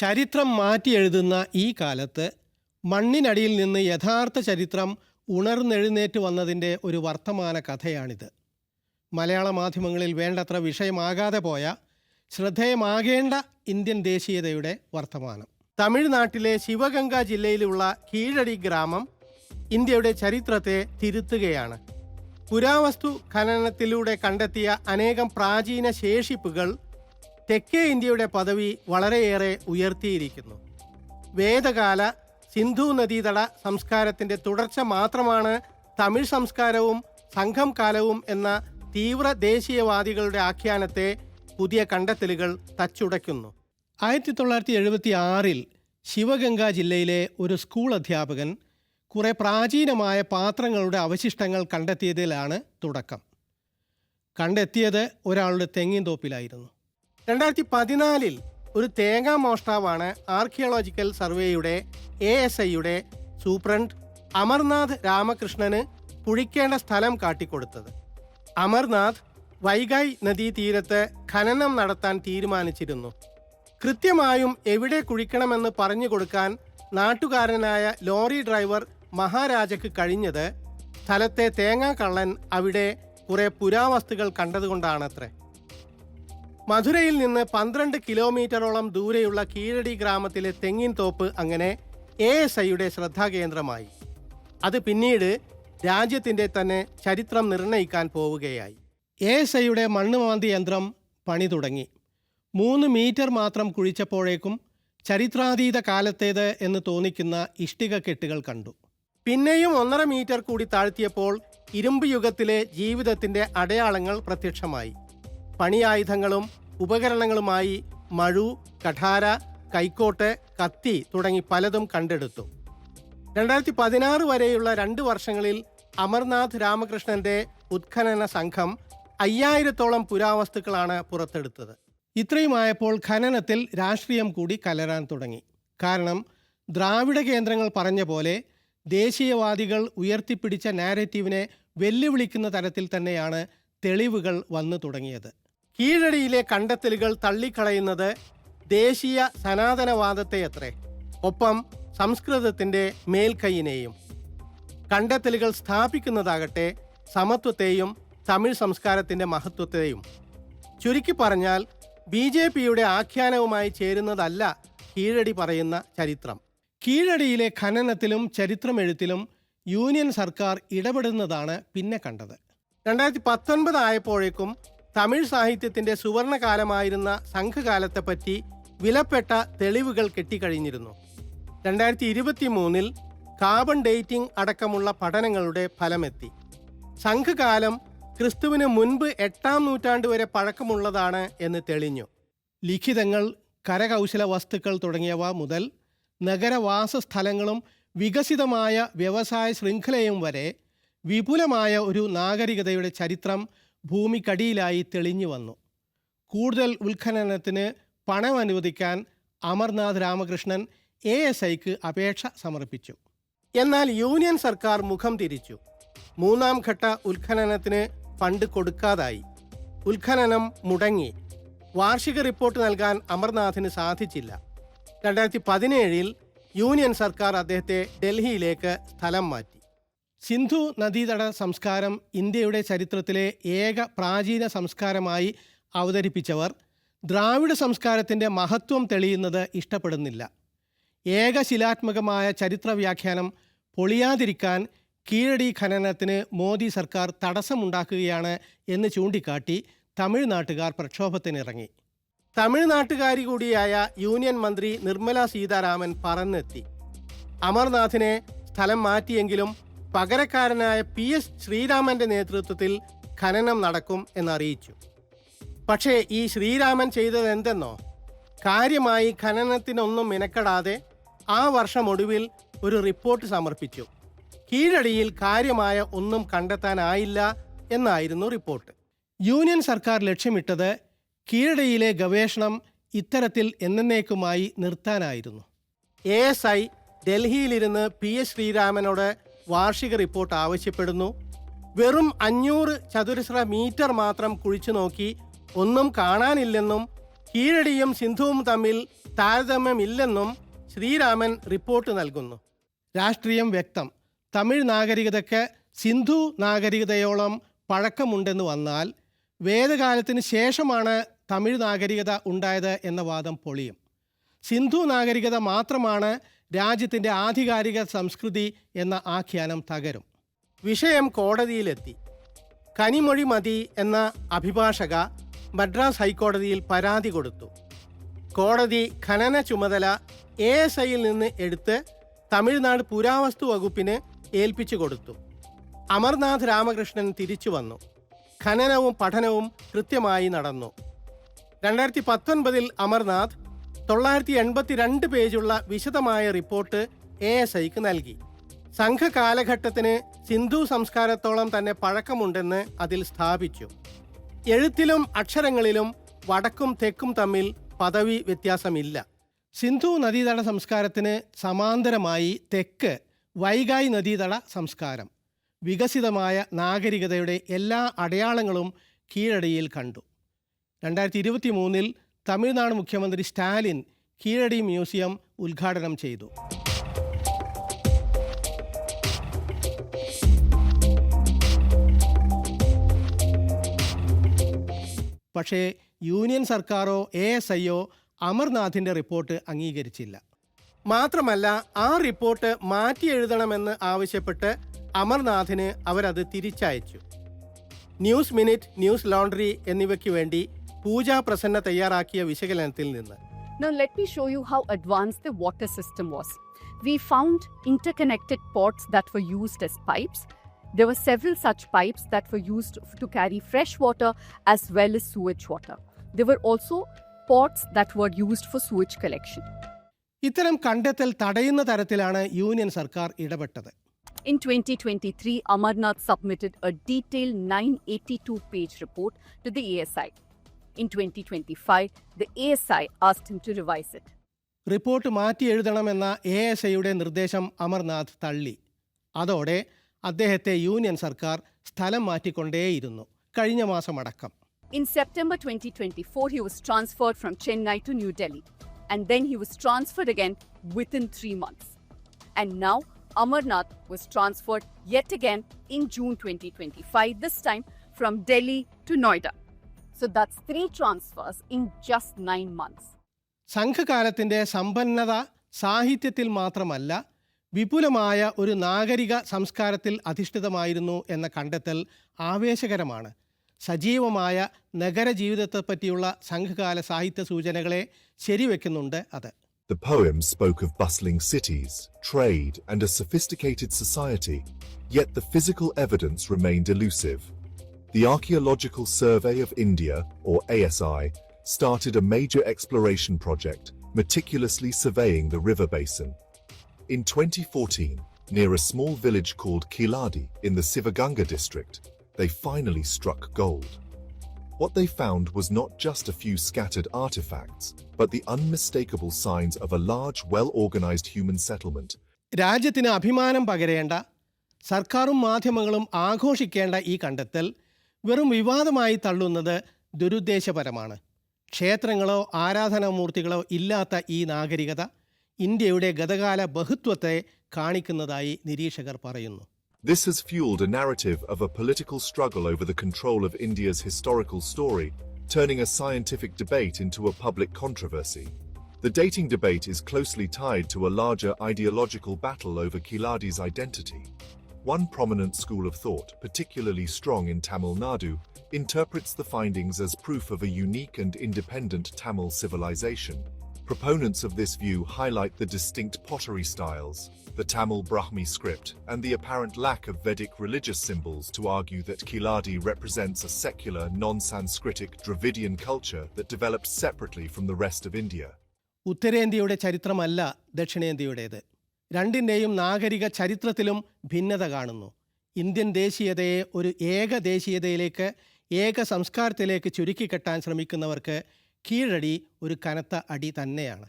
ചരിത്രം മാറ്റി എഴുതുന്ന ഈ കാലത്ത് മണ്ണിനടിയിൽ നിന്ന് യഥാർത്ഥ ചരിത്രം ഉണർന്നെഴുന്നേറ്റ് വന്നതിന്റെ ഒരു വർത്തമാന കഥയാണിത്. മലയാള മാധ്യമങ്ങളിൽ വേണ്ടത്ര വിഷയമാകാതെ പോയ ശ്രദ്ധേയമാകേണ്ട ഇന്ത്യൻ ദേശീയതയുടെ വർത്തമാനം. തമിഴ്നാട്ടിലെ ശിവഗംഗ ജില്ലയിലുള്ള കീഴടി ഗ്രാമം ഇന്ത്യയുടെ ചരിത്രത്തെ തിരുത്തുകയാണ്. പുരാവസ്തു ഖനനത്തിലൂടെ കണ്ടെത്തിയ അനേകം പ്രാചീന ശേഷിപ്പുകൾ തെക്കേ ഇന്ത്യയുടെ പദവി വളരെയേറെ ഉയർത്തിയിരിക്കുന്നു. വേദകാല സിന്ധു നദീതട സംസ്കാരത്തിന്റെ തുടർച്ച മാത്രമാണ് തമിഴ് സംസ്കാരവും സംഘം കാലവും എന്ന തീവ്ര ദേശീയവാദികളുടെ ആഖ്യാനത്തെ പുതിയ കണ്ടെത്തലുകൾ തച്ചുടയ്ക്കുന്നു. ആയിരത്തി തൊള്ളായിരത്തി എഴുപത്തി ആറിൽ ശിവഗംഗ ജില്ലയിലെ ഒരു സ്കൂൾ അധ്യാപകൻ കുറേ പ്രാചീനമായ പാത്രങ്ങളുടെ അവശിഷ്ടങ്ങൾ കണ്ടെത്തിയതിലാണ് തുടക്കം. കണ്ടെത്തിയത് ഒരാളുടെ തെങ്ങിൻ തോപ്പിലായിരുന്നു. രണ്ടായിരത്തി പതിനാലിൽ ഒരു തേങ്ങാ മോഷ്ടാവാണ് ആർക്കിയോളജിക്കൽ സർവേയുടെ എ എസ് ഐയുടെ സൂപ്രണ്ട് അമർനാഥ് രാമകൃഷ്ണന് കുഴിക്കേണ്ട സ്ഥലം കാട്ടിക്കൊടുത്തത്. അമർനാഥ് വൈഗായ് നദീതീരത്ത് ഖനനം നടത്താൻ തീരുമാനിച്ചിരുന്നു. കൃത്യമായും എവിടെ കുഴിക്കണമെന്ന് പറഞ്ഞു കൊടുക്കാൻ നാട്ടുകാരനായ ലോറി ഡ്രൈവർ മഹാരാജയ്ക്ക് കഴിഞ്ഞത് സ്ഥലത്തെ തേങ്ങാക്കള്ളൻ അവിടെ കുറെ പുരാവസ്തുക്കൾ കണ്ടതുകൊണ്ടാണത്രേ. മധുരയിൽ നിന്ന് പന്ത്രണ്ട് കിലോമീറ്ററോളം ദൂരെയുള്ള കീഴടി ഗ്രാമത്തിലെ തെങ്ങിൻ തോപ്പ് അങ്ങനെ എ എസ് ഐയുടെ ശ്രദ്ധാകേന്ദ്രമായി. അത് പിന്നീട് രാജ്യത്തിന്റെ തന്നെ ചരിത്രം നിർണയിക്കാൻ പോവുകയായി. എ എസ് ഐയുടെ മണ്ണുമാന്തി യന്ത്രം പണി തുടങ്ങി. മൂന്ന് മീറ്റർ മാത്രം കുഴിച്ചപ്പോഴേക്കും ചരിത്രാതീത കാലത്തേത് എന്ന് തോന്നിക്കുന്ന ഇഷ്ടിക കെട്ടുകൾ കണ്ടു. പിന്നെയും ഒന്നര മീറ്റർ കൂടി താഴ്ത്തിയപ്പോൾ ഇരുമ്പ് യുഗത്തിലെ ജീവിതത്തിന്റെ അടയാളങ്ങൾ പ്രത്യക്ഷമായി. പണിയായുധങ്ങളും ഉപകരണങ്ങളുമായി മഴു കഠാര കൈക്കോട്ട് കത്തി തുടങ്ങി പലതും കണ്ടെടുത്തു. രണ്ടായിരത്തി പതിനാറ് വരെയുള്ള രണ്ട് വർഷങ്ങളിൽ അമർനാഥ് രാമകൃഷ്ണന്റെ ഉത്ഖനന സംഘം അയ്യായിരത്തോളം പുരാവസ്തുക്കളാണ് പുറത്തെടുത്തത്. ഇത്രയുമായപ്പോൾ ഖനനത്തിൽ രാഷ്ട്രീയം കൂടി കലരാൻ തുടങ്ങി. കാരണം ദ്രാവിഡ കേന്ദ്രങ്ങൾ പറഞ്ഞ പോലെ ദേശീയവാദികൾ ഉയർത്തിപ്പിടിച്ച നാരറ്റീവിനെ വെല്ലുവിളിക്കുന്ന തരത്തിൽ തന്നെയാണ് തെളിവുകൾ വന്നു തുടങ്ങിയത്. കീഴടിയിലെ കണ്ടെത്തലുകൾ തള്ളിക്കളയുന്നത് ദേശീയ സനാതനവാദത്തെ അത്രേ. ഒപ്പം സംസ്കൃതത്തിന്റെ മേൽക്കൈയിനെയും. കണ്ടെത്തലുകൾ സ്ഥാപിക്കുന്നതാകട്ടെ സമത്വത്തെയും തമിഴ് സംസ്കാരത്തിന്റെ മഹത്വത്തെയും. ചുരുക്കി പറഞ്ഞാൽ ബി ജെ പിയുടെ ആഖ്യാനവുമായി ചേരുന്നതല്ല കീഴടി പറയുന്ന ചരിത്രം. കീഴടിയിലെ ഖനനത്തിലും ചരിത്രമെഴുത്തിലും യൂണിയൻ സർക്കാർ ഇടപെടുന്നതാണ് പിന്നെ കണ്ടത്. രണ്ടായിരത്തി പത്തൊൻപത് ആയപ്പോഴേക്കും തമിഴ് സാഹിത്യത്തിന്റെ സുവർണകാലമായിരുന്ന സംഘകാലത്തെപ്പറ്റി വിലപ്പെട്ട തെളിവുകൾ കെട്ടിക്കഴിഞ്ഞിരുന്നു. രണ്ടായിരത്തി ഇരുപത്തി മൂന്നിൽ കാർബൺ ഡേറ്റിംഗ് അടക്കമുള്ള പഠനങ്ങളുടെ ഫലമെത്തി. സംഘകാലം ക്രിസ്തുവിന് മുൻപ് എട്ടാം നൂറ്റാണ്ട് വരെ പഴക്കമുള്ളതാണ് എന്ന് തെളിഞ്ഞു. ലിഖിതങ്ങൾ കരകൗശല വസ്തുക്കൾ തുടങ്ങിയവ മുതൽ നഗരവാസസ്ഥലങ്ങളും വികസിതമായ വ്യവസായ ശൃംഖലയും വരെ വിപുലമായ ഒരു നാഗരികതയുടെ ചരിത്രം ഭൂമിക്കടിയിലായി തെളിഞ്ഞു വന്നു. കൂടുതൽ ഉത്ഖനനത്തിന് പണം അനുവദിക്കാൻ അമർനാഥ് രാമകൃഷ്ണൻ എ എസ് ഐക്ക് അപേക്ഷ സമർപ്പിച്ചു. എന്നാൽ യൂണിയൻ സർക്കാർ മുഖം തിരിച്ചു. മൂന്നാം ഘട്ട ഉത്ഖനനത്തിന് ഫണ്ട് കൊടുക്കാതായി. ഉത്ഖനനം മുടങ്ങി. വാർഷിക റിപ്പോർട്ട് നൽകാൻ അമർനാഥിന് സാധിച്ചില്ല. രണ്ടായിരത്തി പതിനേഴിൽ യൂണിയൻ സർക്കാർ അദ്ദേഹത്തെ ഡൽഹിയിലേക്ക് സ്ഥലം മാറ്റി. സിന്ധു നദീതട സംസ്കാരം ഇന്ത്യയുടെ ചരിത്രത്തിലെ ഏക പ്രാചീന സംസ്കാരമായി അവതരിപ്പിച്ചവർ. ദ്രാവിഡ സംസ്കാരത്തിന്റെ മഹത്വം തെളിയുന്നത് ഇഷ്ടപ്പെടുന്നില്ല. ഏകശിലാത്മകമായ ചരിത്ര വ്യാഖ്യാനം പൊളിയാതിരിക്കാൻ കീഴടി ഖനനത്തിന് മോദി സർക്കാർ തടസ്സമുണ്ടാക്കുകയാണ് എന്ന് ചൂണ്ടിക്കാട്ടി തമിഴ്നാട്ടുകാർ പ്രക്ഷോഭത്തിനിറങ്ങി. തമിഴ്നാട്ടുകാരി കൂടിയായ യൂണിയൻ മന്ത്രി നിർമ്മല സീതാരാമൻ പറന്നെത്തി. അമർനാഥിനെ സ്ഥലം മാറ്റിയെങ്കിലും പകരക്കാരനായ പി എസ് ശ്രീരാമന്റെ നേതൃത്വത്തിൽ ഖനനം നടക്കും എന്നറിയിച്ചു. പക്ഷേ ഈ ശ്രീരാമൻ ചെയ്തത് എന്തെന്നോ കാര്യമായി ഖനനത്തിനൊന്നും മിനക്കെടാതെ ആ വർഷം ഒടുവിൽ ഒരു റിപ്പോർട്ട് സമർപ്പിച്ചു. കീഴടിയിൽ കാര്യമായ ഒന്നും കണ്ടെത്താനായില്ല എന്നായിരുന്നു റിപ്പോർട്ട്. യൂണിയൻ സർക്കാർ ലക്ഷ്യമിട്ടത് കീഴടിയിലെ ഗവേഷണം ഇത്തരത്തിൽ എന്നേക്കുമായി നിർത്താനായിരുന്നു. എ എസ് ഐ ഡൽഹിയിലിരുന്ന് പി എസ് ശ്രീരാമനോട് വാർഷിക റിപ്പോർട്ട് ആവശ്യപ്പെടുന്നു. വെറും അഞ്ഞൂറ് ചതുരശ്ര മീറ്റർ മാത്രം കുഴിച്ചു നോക്കി ഒന്നും കാണാനില്ലെന്നും കീഴടിയും സിന്ധുവും തമ്മിൽ താരതമ്യമില്ലെന്നും ശ്രീരാമൻ റിപ്പോർട്ട് നൽകുന്നു. രാഷ്ട്രീയം വ്യക്തം. തമിഴ് നാഗരികതയ്ക്ക് സിന്ധു നാഗരികതയോളം പഴക്കമുണ്ടെന്ന് വന്നാൽ വേദകാലത്തിന് ശേഷമാണ് തമിഴ് നാഗരികത ഉണ്ടായത് എന്ന വാദം പൊളിയും. സിന്ധു നാഗരികത മാത്രമാണ് രാജ്യത്തിന്റെ ആധികാരിക സംസ്കൃതി എന്ന ആഖ്യാനം തകരും. വിഷയം കോടതിയിലെത്തി. കനിമൊഴി മതി എന്ന അഭിഭാഷക മദ്രാസ് ഹൈക്കോടതിയിൽ പരാതി കൊടുത്തു. കോടതി ഖനന ചുമതല എ എസ് ഐയിൽ നിന്ന് എടുത്ത് തമിഴ്നാട് പുരാവസ്തു വകുപ്പിന് ഏൽപ്പിച്ചു കൊടുത്തു. അമർനാഥ് രാമകൃഷ്ണൻ തിരിച്ചു വന്നു. ഖനനവും പഠനവും കൃത്യമായി നടന്നു. രണ്ടായിരത്തി പത്തൊൻപതിൽ അമർനാഥ് തൊള്ളായിരത്തി എൺപത്തി രണ്ട് പേജുള്ള വിശദമായ റിപ്പോർട്ട് എ എസ് ഐക്ക് നൽകി. സംഘകാലഘട്ടത്തിന് സിന്ധു സംസ്കാരത്തോളം തന്നെ പഴക്കമുണ്ടെന്ന് അതിൽ സ്ഥാപിച്ചു. എഴുത്തിലും അക്ഷരങ്ങളിലും വടക്കും തെക്കും തമ്മിൽ പദവി വ്യത്യാസമില്ല. സിന്ധു നദീതട സംസ്കാരത്തിന് സമാന്തരമായി തെക്ക് വൈഗായ് നദീതട സംസ്കാരം. വികസിതമായ നാഗരികതയുടെ എല്ലാ അടയാളങ്ങളും കീഴടിയിൽ കണ്ടു. രണ്ടായിരത്തി ഇരുപത്തി മൂന്നിൽ തമിഴ്നാട് മുഖ്യമന്ത്രി സ്റ്റാലിൻ കീഴടി മ്യൂസിയം ഉദ്ഘാടനം ചെയ്തു. പക്ഷേ യൂണിയൻ സർക്കാരോ എ എസ് ഐയോ അമർനാഥിന്റെ റിപ്പോർട്ട് അംഗീകരിച്ചില്ല. മാത്രമല്ല ആ റിപ്പോർട്ട് മാറ്റി എഴുതണമെന്ന് ആവശ്യപ്പെട്ട് അമർനാഥിന് അവരത് തിരിച്ചയച്ചു. ന്യൂസ് മിനിറ്റ് ന്യൂസ് ലോണ്ടറി എന്നിവയ്ക്ക് വേണ്ടി പൂജ പ്രസന്ന തയ്യാറാക്കിയ വിശകലനത്തിൽ നിന്ന് Now, let me show you how advanced the water system was. We found interconnected ports that were used as pipes. There were several such pipes that were used f- to carry fresh water as well as sewage water. There were also ports that were used for sewage collection. ഇത്തരം കണ്ടെത്തൽ തടയുന്ന തരത്തിലാണ് union സർക്കാർ ഇടപെട്ടത് In 2023, Amarnath submitted a detailed 982 page report to the ASI. In 2025, the ASI asked him to revise it. Report മാറ്റി എഴുതണമെന്ന A S ഐയുടെ നിർദ്ദേശം അമർനാഥ് തള്ളി അതോടെ അദ്ദേഹത്തെ യൂണിയൻ സർക്കാർ സ്ഥലം മാറ്റിക്കൊണ്ടേയിരുന്നു കഴിഞ്ഞ മാസമടക്കം In September 2024, he was transferred from Chennai to New Delhi, and then he was transferred again within three months. And now, Amarnath was transferred yet again in June 2025, this time from Delhi to Noida. So that's three transfers in just nine months. സംഘകാലത്തിന്റെ സമ്പന്നത സാഹിത്യത്തിൽ മാത്രമല്ല വിപുലമായ ഒരു നാഗരിക സംസ്കാരത്തിൽ അധിഷ്ഠിതമായിരുന്നു എന്ന കണ്ടെത്തൽ ആവേശകരമാണ് സജീവമായ നഗര നഗരജീവിതത്തെപ്പറ്റിയുള്ള സംഘകാല സാഹിത്യ സൂചനകളെ ശരിവെക്കുന്നുണ്ട് അത് The poem spoke of bustling cities, trade, and a sophisticated society, yet the physical evidence remained elusive. The Archaeological Survey of India, or ASI, started a major exploration project, meticulously surveying the river basin. In 2014, near a small village called Kiladi in the Sivaganga district, they finally struck gold. What they found was not just a few scattered artifacts, but the unmistakable signs of a large, well organized human settlement. രാജ്യത്തിന് അഭിമാനം പകരേണ്ട സർക്കാരും മാധ്യമങ്ങളും ആഘോഷിക്കേണ്ട ഈ കണ്ടെത്തൽ വെറും വിവാദമായി തള്ളുന്നത് ദുരുദ്ദേശപരമാണ് ക്ഷേത്രങ്ങളോ ആരാധനാമൂർത്തികളോ ഇല്ലാത്ത ഈ നാഗരികത ഇന്ത്യയുടെ ഗതകാല ബഹുത്വത്തെ കാണിക്കുന്നതായി നിരീക്ഷകർ പറയുന്നു This has fueled a narrative of a political struggle over the control of India's historical story, turning a scientific debate into a public controversy. The dating debate is closely tied to a larger ideological battle over Kiladi's identity. One prominent school of thought, particularly strong in Tamil Nadu, interprets the findings as proof of a unique and independent Tamil civilization. Proponents of this view highlight the distinct pottery styles, the Tamil Brahmi script, and the apparent lack of Vedic religious symbols to argue that Kiladi represents a secular, non Sanskritic Dravidian culture that developed separately from the rest of India. ഉത്തരേന്ത്യയുടെ ചരിത്രമല്ല ദക്ഷിണേന്ത്യയുടേത് രണ്ടിന്റെയും നാഗരിക ചരിത്രത്തിലും ഭിന്നത കാണുന്നു. Indian ദേശീയതയെ ഒരു ഏക ദേശീയതയിലേക്ക് ഏക സംസ്കാരത്തിലേക്ക് ചുരുക്കിക്കെട്ടാൻ ശ്രമിക്കുന്നവർക്ക് കീഴടി ഒരു കനത്ത അടി തന്നെയാണ്.